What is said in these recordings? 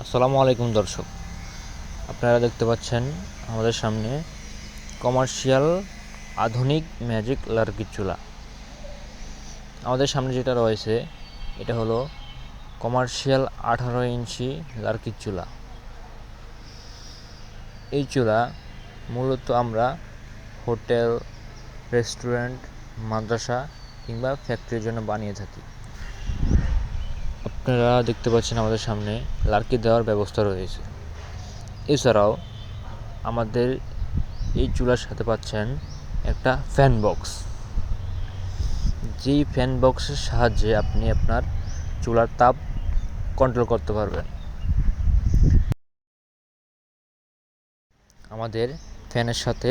আসসালামু আলাইকুম দর্শক। আপনারা দেখতে পাচ্ছেন আমাদের সামনে কমার্শিয়াল আধুনিক ম্যাজিক লার্কি চুলা। আমাদের সামনে যেটা রয়েছে, এটা হলো কমার্শিয়াল আঠারো ইঞ্চি লার্কির চুলা। এই চুলা মূলত আমরা হোটেল, রেস্টুরেন্ট, মাদ্রাসা কিংবা ফ্যাক্টরির জন্য বানিয়ে থাকি। আপনারা দেখতে পাচ্ছেন আমাদের সামনে লার্কি দেওয়ার ব্যবস্থা রয়েছে। এছাড়াও আমাদের এই চুলার সাথে পাচ্ছেন একটা ফ্যান বক্স যেই ফ্যান বক্সের সাহায্যে আপনি আপনার চুলার তাপ কন্ট্রোল করতে পারবেন। আমাদের ফ্যানের সাথে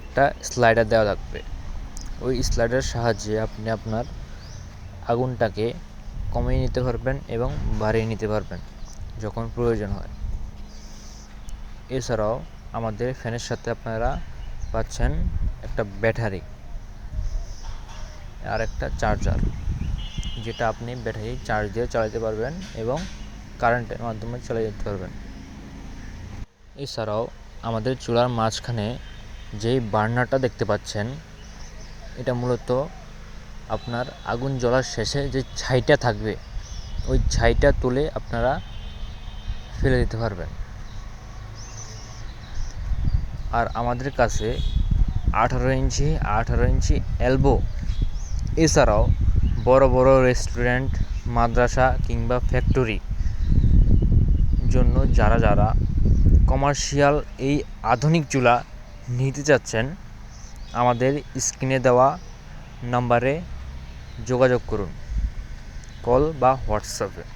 একটা স্লাইডার দেওয়া থাকবে। ওই স্লাইডারের সাহায্যে আপনি আপনার আগুনটাকে কমিয়ে নিতে পারবেন এবং বাড়িয়ে নিতে পারবেন যখন প্রয়োজন হয়। এছাড়াও আমাদের ফ্যানের সাথে আপনারা পাচ্ছেন একটা ব্যাটারি আর একটা চার্জার, যেটা আপনি ব্যাটারি চার্জ দিয়ে চালাতে পারবেন এবং কারেন্টের মাধ্যমে চলে যেতে পারবেন। এছাড়াও আমাদের চুলার মাঝখানে যেই বার্নারটা দেখতে পাচ্ছেন, এটা মূলত আপনার আগুন জ্বলার শেষে যে ছাইটা থাকবে, ওই ছাইটা তুলে আপনারা ফেলে দিতে পারবেন। আর আমাদের কাছে আঠারো ইঞ্চি আঠারো ইঞ্চি এলবো, এছাড়াও বড় বড় রেস্টুরেন্ট, মাদ্রাসা কিংবা ফ্যাক্টরি জন্য যারা যারা কমার্শিয়াল এই আধুনিক চুলা নিতে চাচ্ছেন, আমাদের স্ক্রিনে দেওয়া নাম্বারে যোগাযোগ করুন। কল বা হোয়াটসঅ্যাপে।